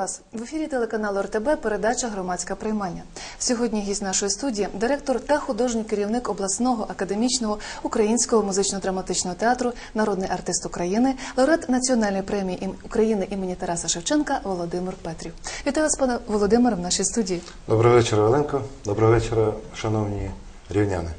Вас в ефірі телеканалу РТБ. Передача громадське приймання. Сьогодні гість нашої студії, директор та художній керівник обласного академічного українського музично-драматичного театру, народний артист України, лауреат національної премії України імені Тараса Шевченка Володимир Петрів. Вітаю вас, пане Володимире, в нашій студії. Доброго вечора, Оленко. Доброго вечора, шановні рівняни.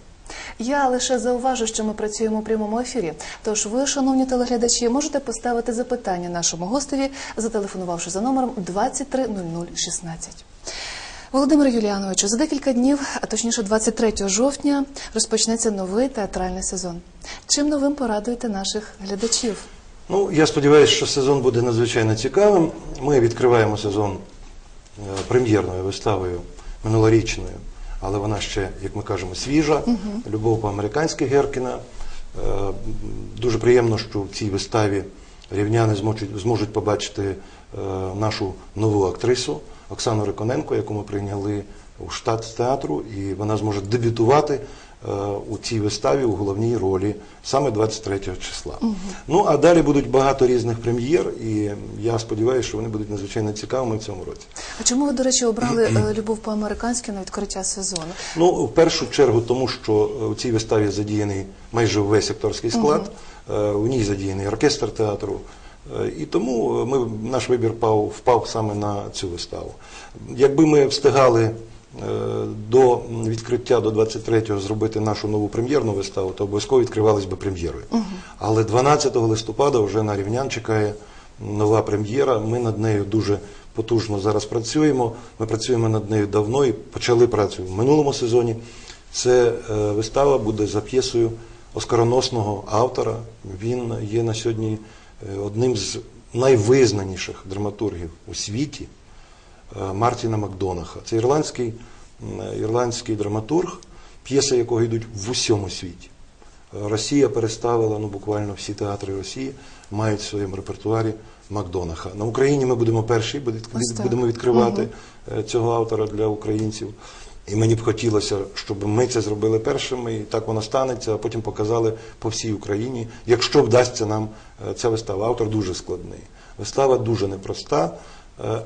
Я лише зауважу, що ми працюємо у прямому ефірі. Тож ви, шановні телеглядачі, можете поставити запитання нашому гостеві, зателефонувавши за номером 230016. Володимир Юліановичу, за декілька днів, а точніше 23 жовтня, розпочнеться новий театральний сезон. Чим новим порадуєте наших глядачів? Ну, я сподіваюся, що сезон буде надзвичайно цікавим. Ми відкриваємо сезон е, прем'єрною виставою минулорічною, але вона ще, як ми кажемо, свіжа. Любов по-американськи Геркіна. Е, Дуже приємно, що в цій виставі рівняни зможуть, зможуть побачити е, нашу нову актрису Оксану Риконенко, яку ми прийняли у штат театру, і вона зможе дебютувати у цій виставі у головній ролі саме 23 числа. Ну а далі будуть багато різних прем'єр, і я сподіваюся, що вони будуть надзвичайно цікавими в цьому році. А чому ви, до речі, обрали е, любов по-американськи на відкриття сезону? Ну, в першу чергу, тому що е, у цій виставі задіяний майже весь акторський склад, е, у ній задіяний оркестр театру. Е, І тому ми, наш вибір пав, впав саме на цю виставу. Якби ми встигали е, до відкриття до 23-го зробити нашу нову прем'єрну виставу, то обов'язково відкривались би прем'єрою. Але 12 листопада вже на рівнян чекає нова прем'єра. Ми над нею дуже потужно зараз працюємо. Ми працюємо над нею давно і почали працю в минулому сезоні. Це е, вистава буде за п'єсою оскароносного автора. Він є на сьогодні е, одним з найвизнаніших драматургів у світі е, Мартіна Макдонаха. Це ірландський, е, ірландський драматург, п'єси якого йдуть в усьому світі. Е, Росія переставила, ну буквально всі театри Росії мають в своєму репертуарі Макдонаха. На Україні ми будемо перші, будемо відкривати е, цього автора для українців. І мені б хотілося, щоб ми це зробили першими, і так воно станеться, а потім показали по всій Україні, якщо вдасться нам е, ця вистава. Автор дуже складний. Вистава дуже непроста, е,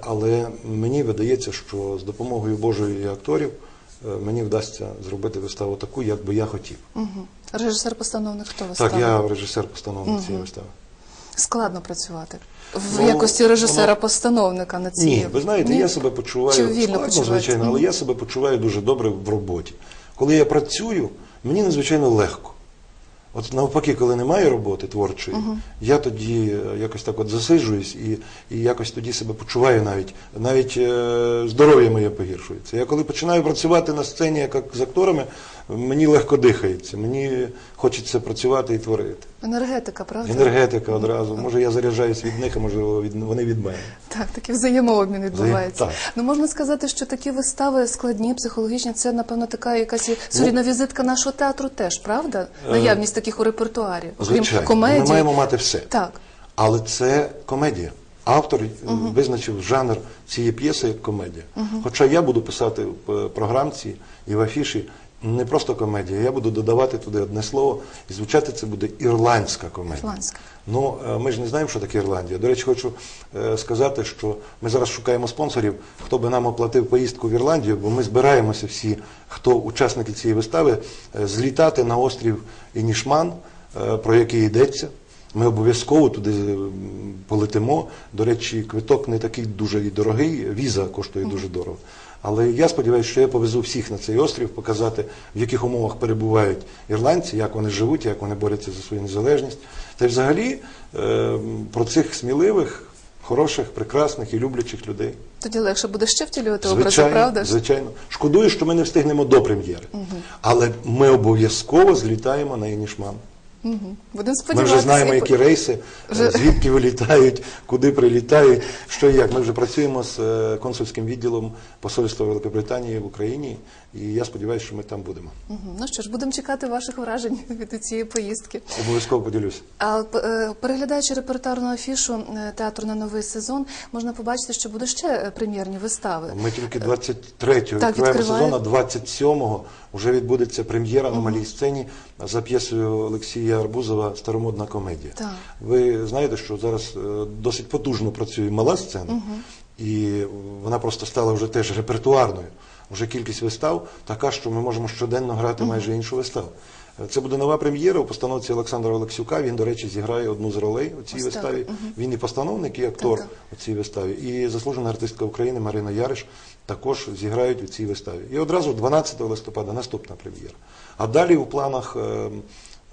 але мені видається, що з допомогою Божої і акторів е, мені вдасться зробити виставу таку, як би я хотів. Угу. Режисер-постановник хто ви Так, я режисер-постановник цієї вистави. Складно працювати в Ну, якості режисера-постановника на цій. Ні, ви знаєте, Ні? я себе почуваю Чи вільно складно, звичайно, але я себе почуваю дуже добре в роботі. Коли я працюю, мені надзвичайно легко. От навпаки, коли немає роботи творчої, я тоді е, якось так от засиджуюсь і, і якось тоді себе почуваю навіть. Навіть е, здоров'я моє погіршується. Я коли починаю працювати на сцені як з акторами, мені легко дихається, мені хочеться працювати і творити. Енергетика, правда? Енергетика одразу. Може, я заряджаюсь від них, а може від, вони від мене. Так, такий взаємообмін відбувається. так. Ну можна сказати, що такі вистави складні, психологічні, це напевно така якась сурідна візитка нашого театру теж, правда? Наявність таких у репертуарі, Е, Звичайно, комедії. ми маємо мати все. Так. Але це комедія. Автор е, визначив жанр цієї п'єси як комедія. Хоча я буду писати в е, програмці і в афіші не просто комедія, я буду додавати туди одне слово, і звучати це буде ірландська комедія. Ірландська. Ну, е, ми ж не знаємо, що таке Ірландія. До речі, хочу е, сказати, що ми зараз шукаємо спонсорів, хто би нам оплатив поїздку в Ірландію, бо ми збираємося всі, хто учасники цієї вистави, е, злітати на острів Інішман, про який йдеться. Ми обов'язково туди полетимо. До речі, квиток не такий дуже і дорогий, віза коштує дуже дорого. Але я сподіваюся, що я повезу всіх на цей острів, показати, в яких умовах перебувають ірландці, як вони живуть, як вони борються за свою незалежність. Та й взагалі е, про цих сміливих, хороших, прекрасних і люблячих людей. Тоді легше буде ще втілювати образи, правда звичайно. Шкодую, що ми не встигнемо до прем'єри. Але ми обов'язково злітаємо на Інішман. Угу. Будемо Ми вже знаємо, і- які рейси, Вже- звідки вилітають, куди прилітають, що і як. Ми вже працюємо з е, консульським відділом Посольства Великобританії в Україні, і я сподіваюся, що ми там будемо. Мгм. Ну що ж, будемо чекати ваших вражень від цієї поїздки. Обов'язково поділюся. А е, переглядаючи репертуарну афішу е, театру на новий сезон, можна побачити, що будуть ще прем'єрні вистави. Ми тільки 23-го відкриваємо відкриває. сезон, а 27-го вже відбудеться прем'єра на малій сцені за п'єсою Олексія Арбузова Старомодна комедія. Так. Ви знаєте, що зараз е, досить потужно працює мала сцена, І вона просто стала вже теж репертуарною. Вже кількість вистав така, що ми можемо щоденно грати майже іншу виставу. Е, Це буде нова прем'єра у постановці Олександра Олексюка. Він, до речі, зіграє одну з ролей у цій виставі. Він і постановник, і актор Так, у цій виставі. І заслужена артистка України Марина Яриш також зіграють у цій виставі. І одразу 12 листопада наступна прем'єра. А далі у планах е,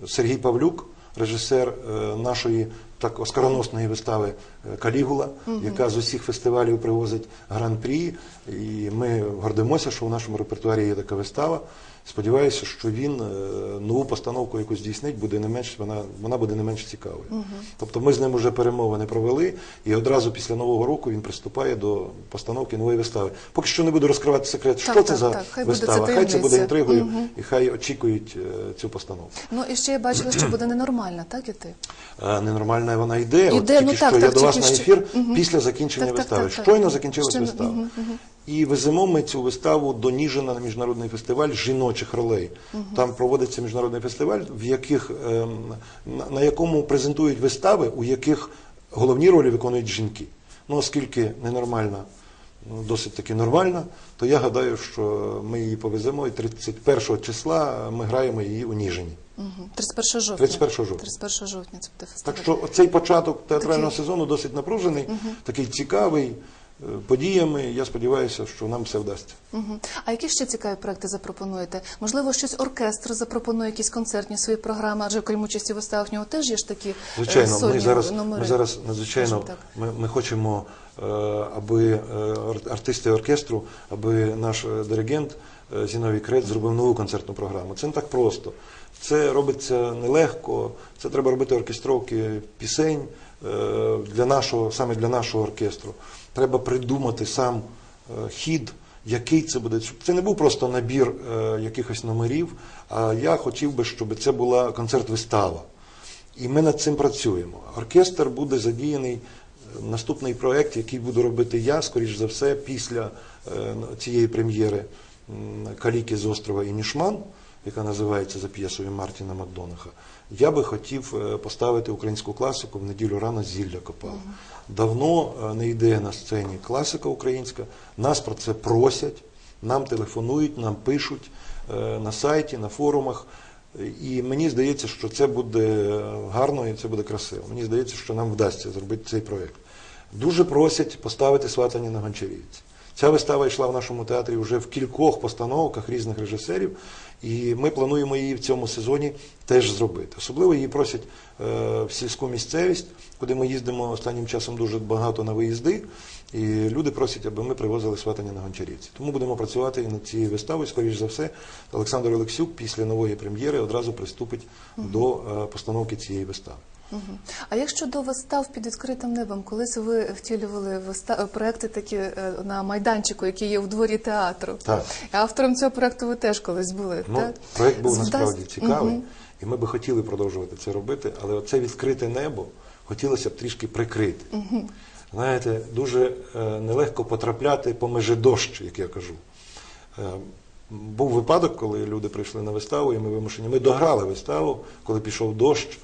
Сергій Павлюк, режисер е, нашої так оскароносної вистави е, Калігула, яка з усіх фестивалів привозить гран-прі. І ми гордимося, що в нашому репертуарі є така вистава. Сподіваюся, що він е, нову постановку, яку здійснить, буде не менш вона, вона буде не менш цікавою. Тобто ми з ним вже перемовини провели, і одразу після нового року він приступає до постановки нової вистави. Поки що не буду розкривати секрет, що Так, це так, за так. Хай буде це вистава. Хай це буде інтригою, і хай очікують е, цю постановку. Ну і ще я бачила, що буде ненормальна, так іти? А, Ненормальна вона йде. От тільки ну так, що так, я до вас на ефір Мгм. після закінчення Так, так, вистави. так, так. Щойно закінчилась Щойно, вистава. мгм, мгм. І веземо ми цю виставу до Ніжина на міжнародний фестиваль жіночих ролей. Там проводиться міжнародний фестиваль, в яких ем, на, на якому презентують вистави, у яких головні ролі виконують жінки. Ну, оскільки ненормальна, ну, досить таки нормальна, то я гадаю, що ми її повеземо, і 31 числа ми граємо її у Ніжині. Угу. 31 жовтня. 31 жовтня. 31 жовтня це буде фестиваль. Так що цей початок театрального Такий. сезону досить напружений, такий цікавий е, подіями. Я сподіваюся, що нам все вдасться. Угу. А які ще цікаві проекти запропонуєте? Можливо, щось оркестр запропонує, якісь концертні свої програми, адже окрім участі в виставах в нього теж є ж такі е, Звичайно, сольні ми зараз, номери. ми зараз надзвичайно скажімо так. ми, ми хочемо, е, аби е, ар- артисти оркестру, аби наш е, диригент е, Зіновій Крець зробив нову концертну програму. Це не так просто. Це робиться нелегко. Це треба робити оркестровки пісень е, для нашого, саме для нашого оркестру. Треба придумати сам е, хід. Який це буде? Це не був просто набір е, якихось номерів, а я хотів би, щоб це була концерт-вистава. І ми над цим працюємо. Оркестр буде задіяний наступний проект, який буду робити я, скоріш за все, після цієї прем'єри Каліки з острова Інішман, яка називається за п'єсою Мартіна Макдонаха. Я би хотів е, поставити українську класику в неділю рано зілля копала. Давно е, не йде на сцені класика українська. Нас про це просять, нам телефонують, нам пишуть е, на сайті, на форумах. І мені здається, що це буде гарно і це буде красиво. Мені здається, що нам вдасться зробити цей проєкт. Дуже просять поставити сватання на гончарівці. Ця вистава йшла в нашому театрі вже в кількох постановках різних режисерів, і ми плануємо її в цьому сезоні теж зробити. Особливо її просять е, в сільську місцевість, куди ми їздимо останнім часом дуже багато на виїзди. І люди просять, аби ми привозили сватання на гончарівці. Тому будемо працювати і над цією виставою. Скоріш за все, Олександр Олексюк після нової прем'єри одразу приступить до е, постановки цієї вистави. Мгм. А як щодо вистав під відкритим небом, колись ви втілювали виста... проекти такі е, на майданчику, який є у дворі театру. Так. Автором цього проекту ви теж колись були. Ну, так? проект був Здасть- насправді цікавий, Мгм. і ми би хотіли продовжувати це робити, але оце відкрите небо хотілося б трішки прикрити. Знаєте, дуже е, нелегко потрапляти по межі дощ, як я кажу. Е, був випадок, коли люди прийшли на виставу, і ми вимушені. Ми дограли виставу, коли пішов дощ.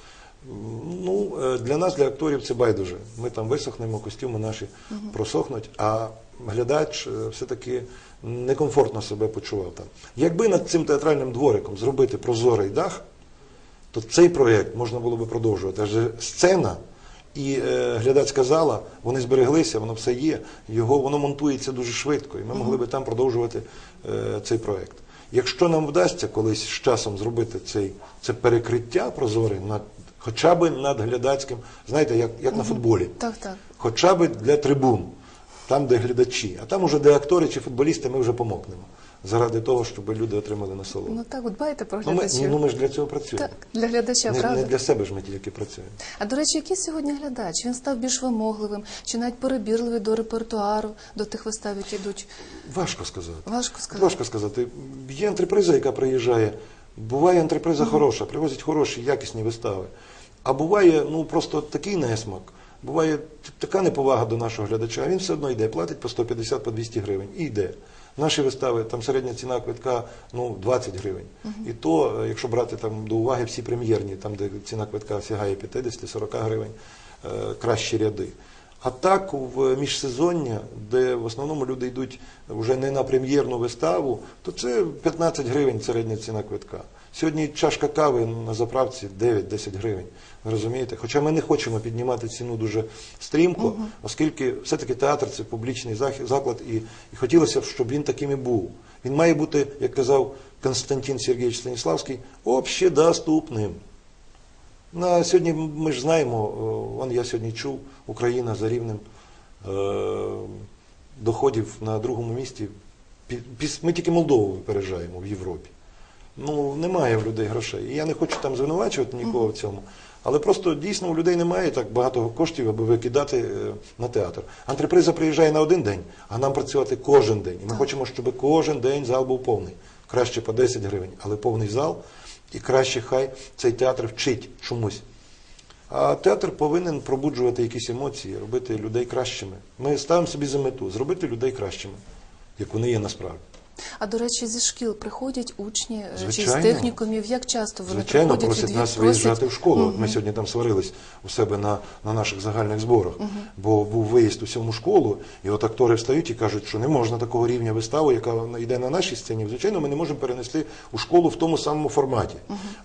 Ну, е, для нас, для акторів, це байдуже. Ми там висохнемо, костюми наші просохнуть, а глядач е, все-таки некомфортно себе почував там. Якби над цим театральним двориком зробити прозорий дах, то цей проєкт можна було би продовжувати. Адже сцена і е, глядацька зала, вони збереглися, воно все є. Його воно монтується дуже швидко, і ми могли би там продовжувати е, цей проєкт. Якщо нам вдасться колись з часом зробити цей, це перекриття прозоре над хоча б над глядацьким, знаєте, як, як на футболі, Так, так. хоча б для трибун, там, де глядачі, а там уже де актори чи футболісти, ми вже помокнемо. Заради того, щоб люди отримали насолоду. Ну так, от дбаєте про Ну, ми, ну, ми ж для цього працюємо. Так, для глядача, Не, правда? не для себе ж ми тільки працюємо. А до речі, який сьогодні глядач? Він став більш вимогливим, чи навіть перебірливий до репертуару, до тих вистав, які йдуть. Важко сказати. Важко сказати. Важко сказати. Є антреприза, яка приїжджає. Буває антреприза хороша, привозять хороші, якісні вистави. А буває ну просто такий несмак. Буває така неповага до нашого глядача, а він все одно йде, платить по 150 по 200 гривень і йде. Наші вистави, там середня ціна квитка ну, 20 гривень. І то, е, якщо брати там до уваги всі прем'єрні, там де ціна квитка сягає 50-40 гривень, е, кращі ряди. А так, в міжсезоння, де в основному люди йдуть вже не на прем'єрну виставу, то це 15 гривень середня ціна квитка. Сьогодні чашка кави на заправці 9-10 гривень. Ви розумієте? Хоча ми не хочемо піднімати ціну дуже стрімко, оскільки все-таки театр це публічний заклад, і, і хотілося б, щоб він таким і був. Він має бути, як казав Константин Сергійович Станіславський, общедоступним. На сьогодні ми ж знаємо, о, вон я сьогодні чув, Україна за рівнем е, доходів на другому місці. Ми тільки Молдову випереджаємо в Європі. Ну, немає в людей грошей. І я не хочу там звинувачувати нікого в цьому. Але просто дійсно у людей немає так багато коштів, аби викидати е, на театр. Антреприза приїжджає на один день, а нам працювати кожен день. І ми хочемо, щоб кожен день зал був повний. Краще по 10 гривень, але повний зал. І краще хай цей театр вчить чомусь. А театр повинен пробуджувати якісь емоції, робити людей кращими. Ми ставимо собі за мету зробити людей кращими, як вони є насправді. А до речі, зі шкіл приходять учні е, чи з технікумів. Як часто вони Звичайно, приходять просять нас виїжджати в школу. От Ми сьогодні там сварились у себе на, на наших загальних зборах, бо був виїзд у сьому школу, і от актори встають і кажуть, що не можна такого рівня вистави, яка йде на нашій сцені. Звичайно, ми не можемо перенести у школу в тому самому форматі.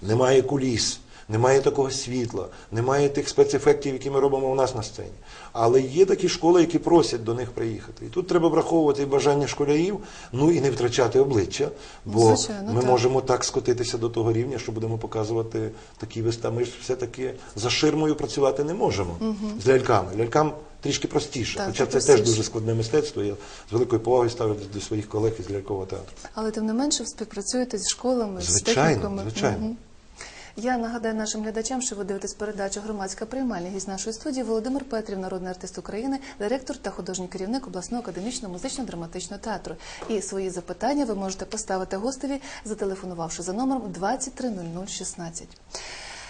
Немає куліс. Немає такого світла, немає тих спецефектів, які ми робимо у нас на сцені. Але є такі школи, які просять до них приїхати. І тут треба враховувати і бажання школярів, ну і не втрачати обличчя, бо Звичайно, ми так. можемо так скотитися до того рівня, що будемо показувати такі вистави. Ми ж все-таки за ширмою працювати не можемо з ляльками. Лялькам трішки простіше. Так, Хоча це простіше. теж дуже складне мистецтво. Я з великою повагою ставлюся до своїх колег із лялькового театру. Але тим не менше ви співпрацюєте зі школами, з Звичайно, техніками. звичайно. Мгм. Я нагадаю нашим глядачам, що ви дивитесь передачу Громадська приймальня гість нашої студії Володимир Петрів, народний артист України, директор та художній керівник обласного академічного музично-драматичного театру. І свої запитання ви можете поставити гостеві, зателефонувавши за номером 230016.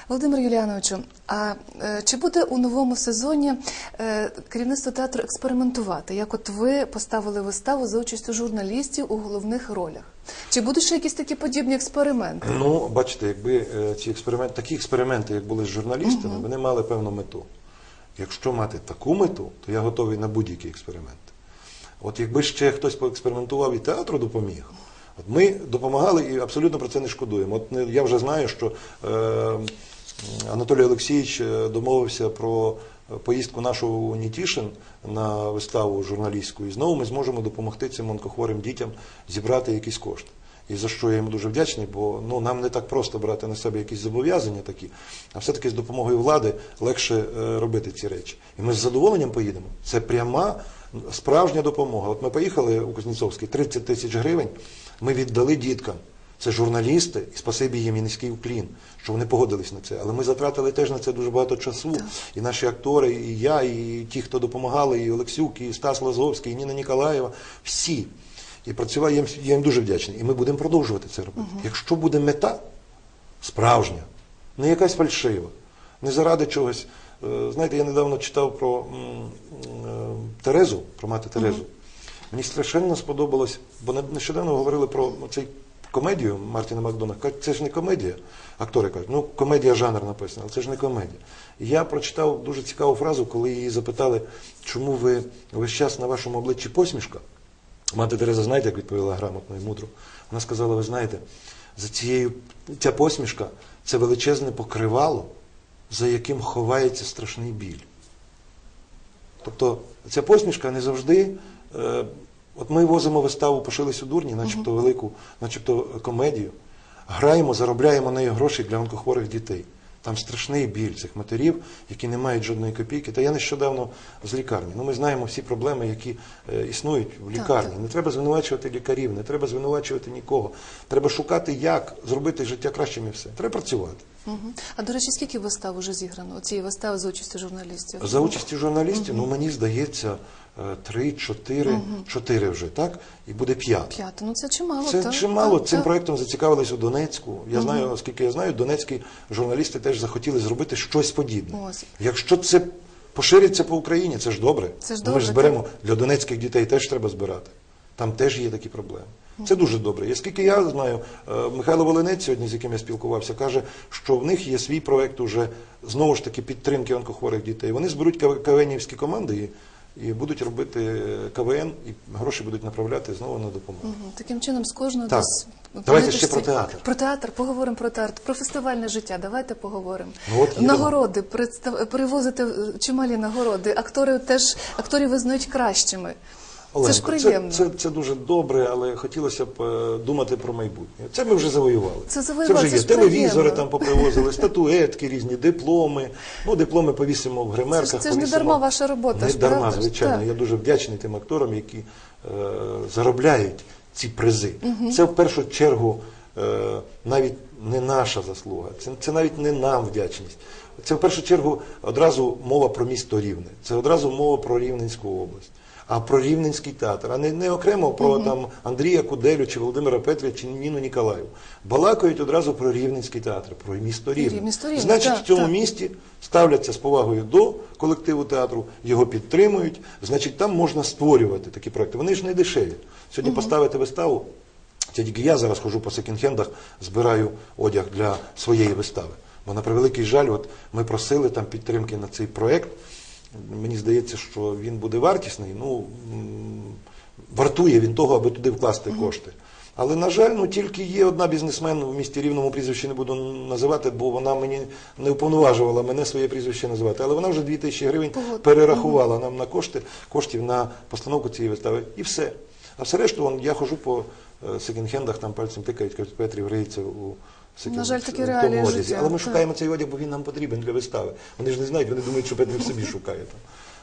Володимир Юліановичу, а е, чи буде у новому сезоні е, керівництво театру експериментувати? Як от ви поставили виставу за участю журналістів у головних ролях? Чи будуть ще якісь такі подібні експерименти? Ну, бачите, якби е, ці експерименти, такі експерименти, як були з журналістами, вони мали певну мету. Якщо мати таку мету, то я готовий на будь-які експерименти. От якби ще хтось поекспериментував і театру допоміг, от ми допомагали і абсолютно про це не шкодуємо. От я вже знаю, що е, Анатолій Олексійович е, домовився про е, поїздку нашу у Нітішин на виставу журналістську, і знову ми зможемо допомогти цим онкохворим дітям зібрати якісь кошти. І за що я йому дуже вдячний, бо ну, нам не так просто брати на себе якісь зобов'язання такі, а все-таки з допомогою влади легше е, робити ці речі. І ми з задоволенням поїдемо. Це пряма справжня допомога. От ми поїхали у Кузнєцовський, 30 тисяч гривень ми віддали діткам. Це журналісти, і спасибі їм і низький уклін, що вони погодились на це. Але ми затратили теж на це дуже багато часу. І наші актори, і я, і ті, хто допомагали, і Олексюк, і Стас Лазовський, і Ніна Ніколаєва, всі. І працював, я їм, я їм дуже вдячний. І ми будемо продовжувати це робити. Якщо буде мета справжня, не якась фальшива, не заради чогось. Е, Знаєте, я недавно читав про е, Терезу, про мати Терезу. Мені страшенно сподобалось, бо нещодавно говорили про цей комедію Мартіна Макдона. Кажуть, це ж не комедія. Актори кажуть, ну комедія жанр написано, але це ж не комедія. Я прочитав дуже цікаву фразу, коли її запитали, чому ви весь час на вашому обличчі посмішка. Мати Тереза, знаєте, як відповіла грамотно і мудро? Вона сказала: ви знаєте, за цією ця посмішка це величезне покривало, за яким ховається страшний біль. Тобто ця посмішка не завжди. От ми возимо виставу «Пошились у дурні, начебто велику, начебто комедію, граємо, заробляємо нею гроші для онкохворих дітей. Там страшний біль цих матерів, які не мають жодної копійки. Та я нещодавно з лікарні. Ну, ми знаємо всі проблеми, які е, існують в лікарні. Не треба звинувачувати лікарів, не треба звинувачувати нікого. Треба шукати, як зробити життя кращим і все. Треба працювати. Мгм. А до речі, скільки вистав уже зіграно? Цієї вистави за участю журналістів? За участі журналістів, ну мені здається, три, чотири, чотири вже, так? І буде п'ять. П'яте. Ну це чимало. Це так? чимало. Так, Цим так. проєктом зацікавились у Донецьку. Я знаю, оскільки я знаю, донецькі журналісти теж захотіли зробити щось подібне. Ось. Якщо це пошириться по Україні, це ж добре. Це ж Ну, Ми ж зберемо для донецьких дітей теж треба збирати. Там теж є такі проблеми. Це дуже добре. І скільки я знаю, е, Михайло Волинець сьогодні, з яким я спілкувався, каже, що в них є свій проект уже знову ж таки підтримки онкохворих дітей. Вони зберуть КВНівські команди і, і будуть робити КВН, і гроші будуть направляти знову на допомогу. Угу. Таким чином, з кожного Так. десь Давайте ще про театр. Про театр, поговоримо про театр, про фестивальне життя. Давайте поговоримо. Ну, от нагороди, представ... привозити чималі нагороди. Актори теж акторів визнають кращими. Це ж приємно. Це, це, це дуже добре, але хотілося б е, думати про майбутнє. Це ми вже завоювали. Це завоювали, це вже це є. ж Телевізори приємно. там попривозили, статуетки різні, дипломи. Ну, дипломи повісимо в гримерках. Це ж- це ж не дарма ваша робота Не ж, дарма, правда звичайно. Так. Я дуже вдячний тим акторам, які е, заробляють ці призи. Це в першу чергу е, навіть не наша заслуга, це, це навіть не нам вдячність. Це в першу чергу одразу мова про місто Рівне, це одразу мова про Рівненську область. А про Рівненський театр, а не, не окремо про там Андрія Куделю чи Володимира Петрівича чи Ніну Ніколаєву. Балакають одразу про Рівненський театр, про місто Рівне. місто Рівне, Значить, так, в цьому так. місті ставляться з повагою до колективу театру, його підтримують. Значить, там можна створювати такі проекти. Вони ж не дешеві. Сьогодні поставити виставу. Це тільки я зараз хожу по секонд-хендах, збираю одяг для своєї вистави. Бо на превеликий жаль, от ми просили там підтримки на цей проект. Мені здається, що він буде вартісний. Ну вартує він того, аби туди вкласти кошти. Але, на жаль, ну тільки є одна бізнесмен в місті Рівному прізвище не буду називати, бо вона мені не уповноважувала мене своє прізвище називати. Але вона вже 2 тисячі гривень перерахувала нам на кошти, коштів на постановку цієї вистави. І все. А все решту, я ходжу по е, секонд-хендах, там пальцем тикають, кажуть, Петрів гриється у На жаль, такі реалії одязі. життя, Але ми так. шукаємо цей одяг, бо він нам потрібен для вистави. Вони ж не знають, вони думають, що Петрів собі шукає там.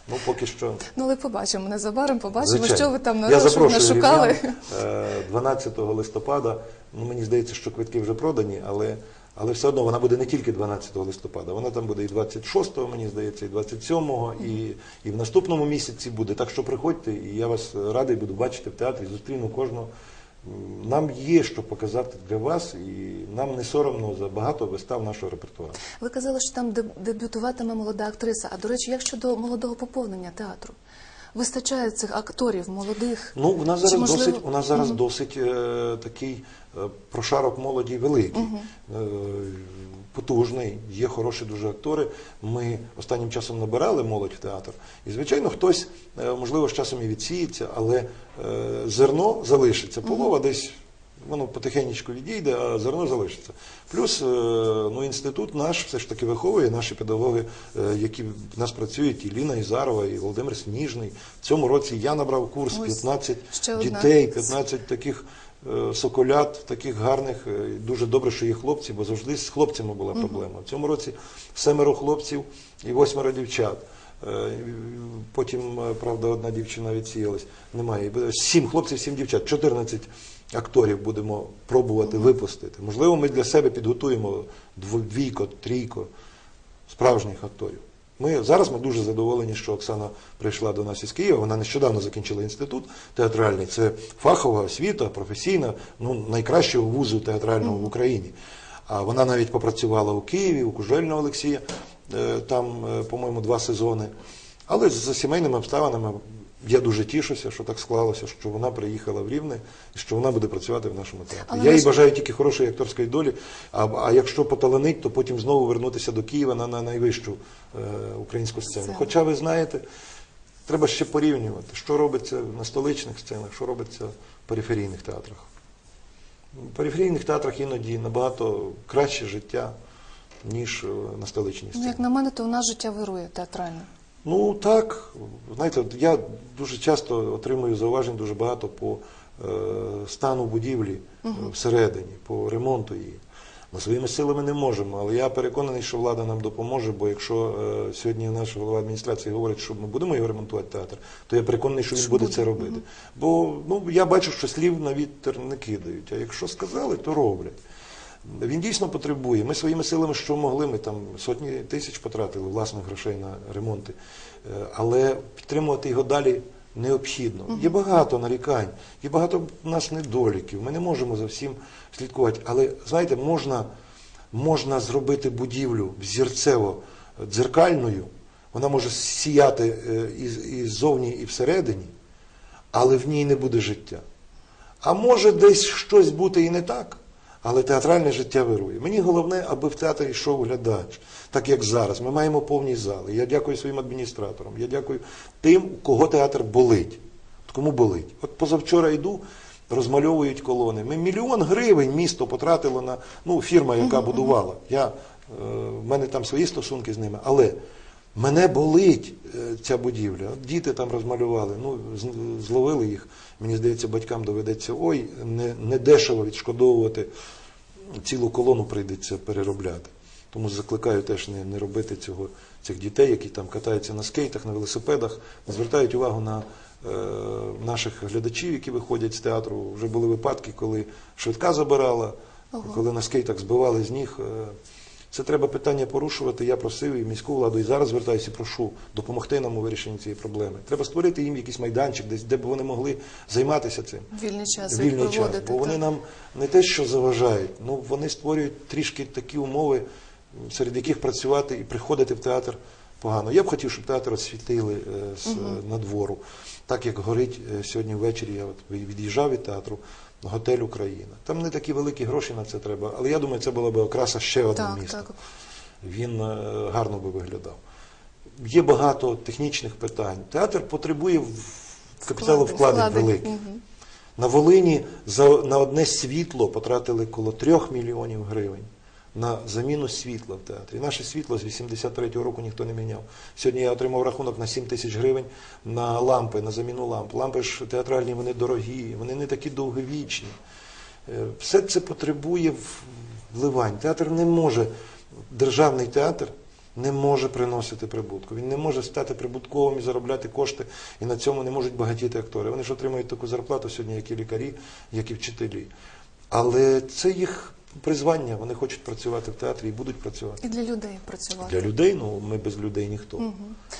Ну, поки що. Ну, але побачимо незабаром, побачимо, Звичайно. що ви там Я запрошую нашукали. рівнян, е, 12 листопада. Ну, мені здається, що квитки вже продані, але, але все одно вона буде не тільки 12 листопада, вона там буде і 26-го, мені здається, і 27-го, і, і в наступному місяці буде. Так що приходьте, і я вас радий буду бачити в театрі, зустріну кожного. Нам є що показати для вас, і нам не соромно за багато вистав нашого репертуару. Ви казали, що там дебютуватиме молода актриса. А до речі, як щодо молодого поповнення театру? Вистачає цих акторів молодих? Ну, у нас зараз можливо, досить, у нас зараз досить е, такий е, прошарок молоді великий, е, потужний, є хороші дуже актори. Ми останнім часом набирали молодь в театр. І, звичайно, хтось, е, можливо, з часом і відсіється, але е, зерно залишиться. Полова десь воно потихеньку відійде, а зерно залишиться. Плюс е, ну, інститут наш все ж таки виховує наші педагоги, які в нас працюють, і Ліна Ізарова, і Володимир Сніжний. В цьому році я набрав курс Ось, 15 ще одна. дітей, 15 таких е, соколят, таких гарних. е, Дуже добре, що є хлопці, бо завжди з хлопцями була проблема. В цьому році семеро хлопців і восьмеро дівчат. Е, Потім, правда, одна дівчина відсіялась. Немає. Сім хлопців, сім дівчат, 14 акторів будемо пробувати випустити. Можливо, ми для себе підготуємо двійко, трійко справжніх акторів. Ми зараз ми дуже задоволені, що Оксана прийшла до нас із Києва. Вона нещодавно закінчила інститут театральний. Це фахова освіта, професійна, ну найкращого вузу театрального в Україні. А вона навіть попрацювала у Києві, у Кужельного Олексія, е, там, е, по-моєму, два сезони. Але за сімейними обставинами я дуже тішуся, що так склалося, що вона приїхала в Рівне і що вона буде працювати в нашому театрі. Але я їй бажаю тільки хорошої акторської долі. А, а якщо поталанить, то потім знову вернутися до Києва на, на найвищу е, українську сцену. Сцену. Хоча ви знаєте, треба ще порівнювати, що робиться на столичних сценах, що робиться в периферійних театрах. В периферійних театрах іноді набагато краще життя, ніж е, на столичній Ну, сцені. як на мене, то у нас життя вирує театральне. Ну так, знаєте, я дуже часто отримую зауважень дуже багато по е, стану будівлі е, всередині, по ремонту її. Ми своїми силами не можемо, але я переконаний, що влада нам допоможе, бо якщо е, сьогодні наш голова адміністрації говорить, що ми будемо його ремонтувати театр, то я переконаний, що він буде це робити. Бо ну, я бачу, що слів на вітер не кидають, а якщо сказали, то роблять. Він дійсно потребує. Ми своїми силами, що могли, ми там сотні тисяч потратили власних грошей на ремонти. Е, Але підтримувати його далі необхідно. Є багато нарікань, є багато у нас недоліків. Ми не можемо за всім слідкувати. Але знаєте, можна, можна зробити будівлю взірцево дзеркальною, вона може сіяти е, і, і ззовні, і всередині. але в ній не буде життя. А може десь щось бути і не так, але театральне життя вирує. Мені головне, аби в театрі йшов глядач, так як зараз. Ми маємо повні зали. Я дякую своїм адміністраторам. Я дякую тим, у кого театр болить. От кому болить. От позавчора йду, розмальовують колони. Ми мільйон гривень місто потратило на ну, фірма, яка будувала. Я, е, в мене там свої стосунки з ними, але мене болить е, ця будівля. Діти там розмалювали, ну, зловили їх. Мені здається, батькам доведеться ой, не, не дешево відшкодовувати. Цілу колону прийдеться переробляти. Тому закликаю теж не, не робити цього цих дітей, які там катаються на скейтах, на велосипедах, звертають увагу на е, наших глядачів, які виходять з театру. Вже були випадки, коли швидка забирала, коли на скейтах збивали з ніг. Е, Це треба питання порушувати. Я просив і міську владу, і зараз звертаюся і прошу допомогти нам у вирішенні цієї проблеми. Треба створити їм якийсь майданчик, десь де б вони могли займатися цим Вільний час вільний час, проводити. бо вони так. нам не те, що заважають, ну вони створюють трішки такі умови, серед яких працювати і приходити в театр погано. Я б хотів, щоб театр освітили е, з е, надвору. Так як горить е, сьогодні ввечері, я от від'їжджав від театру. Готель Україна. Там не такі великі гроші на це треба, але я думаю, це була б окраса ще одне Так, місто. так. Він е, гарно би виглядав. Є багато технічних питань. Театр потребує капіталовкладень Вкладень. великих. Мгм. На Волині за, на одне світло потратили коло трьох мільйонів гривень на заміну світла в театрі. Наше світло з 83-го року ніхто не міняв. Сьогодні я отримав рахунок на 7 тисяч гривень на лампи, на заміну ламп. Лампи ж театральні, вони дорогі, вони не такі довговічні. Е, Все це потребує вливань. Театр не може, державний театр не може приносити прибутку. Він не може стати прибутковим і заробляти кошти, і на цьому не можуть багатіти актори. Вони ж отримують таку зарплату сьогодні, як і лікарі, як і вчителі. Але це їх призвання. Вони хочуть працювати в театрі і будуть працювати. І для людей працювати. Для людей, ну ми без людей ніхто. Ми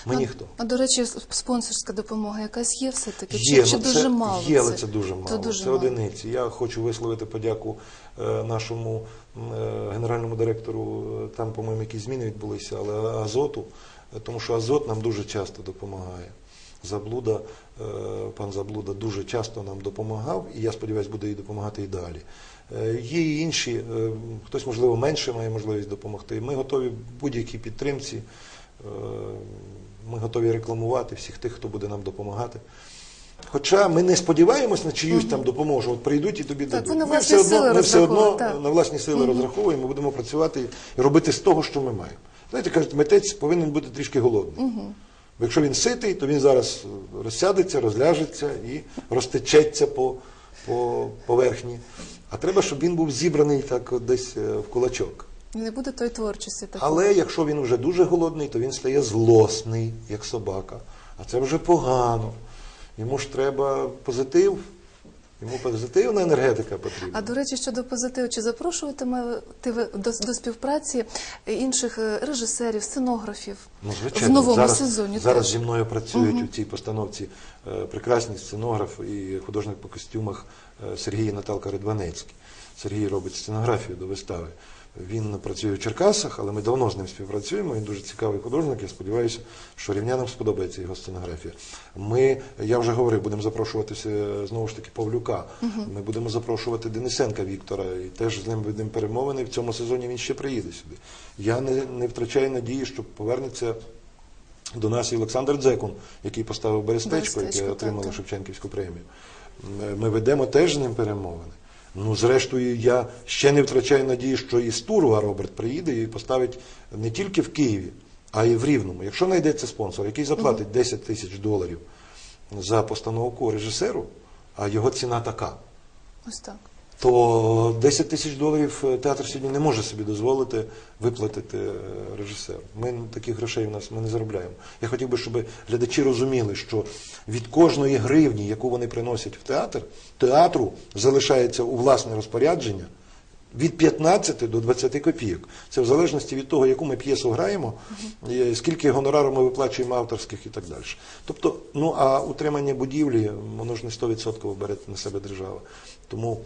а, ніхто. А до речі, спонсорська допомога якась є все-таки? Є, чи, чи ну, дуже це, мало? Є, але це дуже мало. То дуже це мало. одиниці. Я хочу висловити подяку е, нашому е, генеральному директору. Е, Там, по-моєму, якісь зміни відбулися, але Азоту, е, тому що Азот нам дуже часто допомагає. Заблуда, е, пан Заблуда дуже часто нам допомагав, і я сподіваюся, буде і допомагати і далі. Е, Є і інші, е, хтось, можливо, менше має можливість допомогти. Ми готові будь-якій підтримці. Е, Ми готові рекламувати всіх тих, хто буде нам допомагати. Хоча ми не сподіваємось на чиюсь там допомогу, що от прийдуть і тобі дадуть. ми все одно, ми все одно так. на власні сили розраховуємо, будемо працювати і робити з того, що ми маємо. Знаєте, кажуть, митець повинен бути трішки голодний. Бо якщо він ситий, то він зараз розсядеться, розляжеться і розтечеться по, по поверхні. А треба, щоб він був зібраний так от десь е, в кулачок. Не буде той творчості такої. Але якщо він вже дуже голодний, то він стає злосний, як собака. А це вже погано. Йому ж треба позитив, йому позитивна енергетика потрібна. А до речі, щодо позитиву, чи запрошуватимете ви до, до співпраці інших е, режисерів, сценографів Ну, в новому зараз, сезоні? Зараз зі мною працюють у цій постановці е, прекрасні сценограф і художник по костюмах е, Сергій і Наталка Редванецький. Сергій робить сценографію до вистави. Він працює в Черкасах, але ми давно з ним співпрацюємо. Він дуже цікавий художник. Я сподіваюся, що рівнянам сподобається його сценографія. Ми, я вже говорив, будемо запрошувати е, знову ж таки Павлюка. Ми будемо запрошувати Денисенка Віктора і теж з ним ведемо перемовини. В цьому сезоні він ще приїде сюди. Я не, не втрачаю надії, що повернеться до нас і Олександр Дзекун, який поставив Берестечко, яке отримало. Шевченківську премію. Ми ведемо теж з ним перемовини. Ну, зрештою, я ще не втрачаю надії, що і з Турова Роберт приїде і поставить не тільки в Києві, а й в Рівному. Якщо знайдеться спонсор, який заплатить 10 тисяч доларів за постановку режисеру, а його ціна така, Ось так. То 10 тисяч доларів е, театр сьогодні не може собі дозволити виплатити е, режисеру. Ми таких грошей у нас ми не заробляємо. Я хотів би, щоб глядачі розуміли, що від кожної гривні, яку вони приносять в театр, театру залишається у власне розпорядження. Від 15 до 20 копійок. Це в залежності від того, яку ми п'єсу граємо, скільки гонорару ми виплачуємо авторських і так далі. Тобто, ну а утримання будівлі, воно ж не 100% бере на себе держава. Тому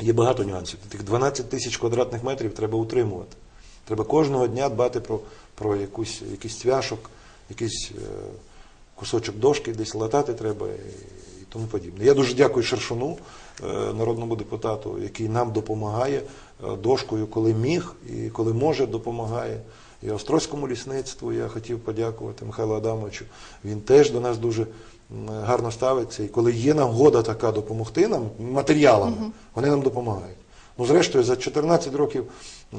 Є багато нюансів. Тих 12 тисяч квадратних метрів треба утримувати. Треба кожного дня дбати про, про якусь, якийсь цвяшок, якийсь е, кусочок дошки, десь латати треба і, і тому подібне. Я дуже дякую Шершуну, е, народному депутату, який нам допомагає е, дошкою, коли міг і коли може, допомагає. І Острозькому лісництву я хотів подякувати Михайлу Адамовичу. Він теж до нас дуже гарно ставиться. І коли є нагода така допомогти нам матеріалами, вони нам допомагають. Ну, зрештою, за 14 років,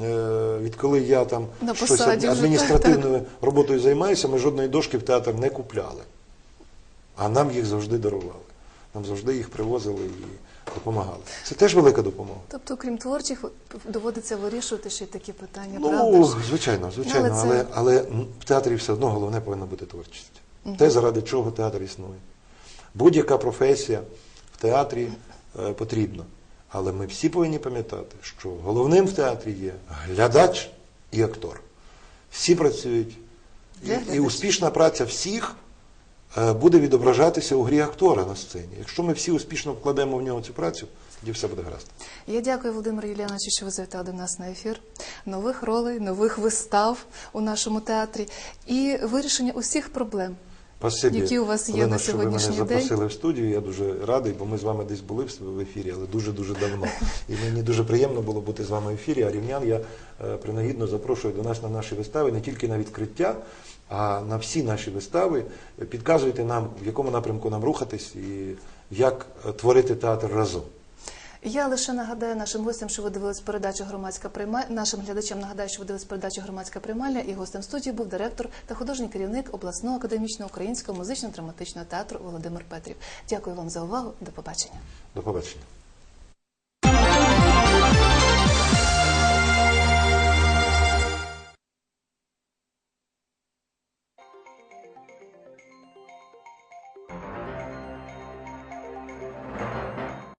е, відколи я там На щось вже, адміністративною роботою займаюся, ми жодної дошки в театр не купляли. А нам їх завжди дарували. Нам завжди їх привозили і допомагали. Це теж велика допомога. Тобто, крім творчих, доводиться вирішувати ще й такі питання, Ну, правда звичайно, звичайно, Але це- але, але в театрі все одно головне повинна бути творчість. Те, заради чого театр існує. Будь-яка професія в театрі е, потрібна. Але ми всі повинні пам'ятати, що головним в театрі є глядач і актор. Всі працюють, і, і успішна праця всіх е, буде відображатися у грі актора на сцені. Якщо ми всі успішно вкладемо в нього цю працю, тоді все буде гаразд. Я дякую Володимиру Юліановичу, що ви завітали до нас на ефір. Нових ролей, нових вистав у нашому театрі і вирішення усіх проблем. Спасибі, Які у вас є Олено, на що ви сьогоднішній мене день? запросили в студію. Я дуже радий, бо ми з вами десь були в- ефірі, але дуже-дуже давно. І мені дуже приємно було бути з вами в ефірі. А рівнян я е, принагідно запрошую до нас на наші вистави не тільки на відкриття, а на всі наші вистави. Підказуйте нам, в якому напрямку нам рухатись і як е, творити театр разом. Я лише нагадаю нашим гостям, що ви дивились передачу громадська приймальня. Нашим глядачам нагадаю, що ви дивились передачу громадська приймальня. І гостем студії був директор та художній керівник обласного академічного українського музично-драматичного театру Володимир Петрів. Дякую вам за увагу. До побачення. До побачення.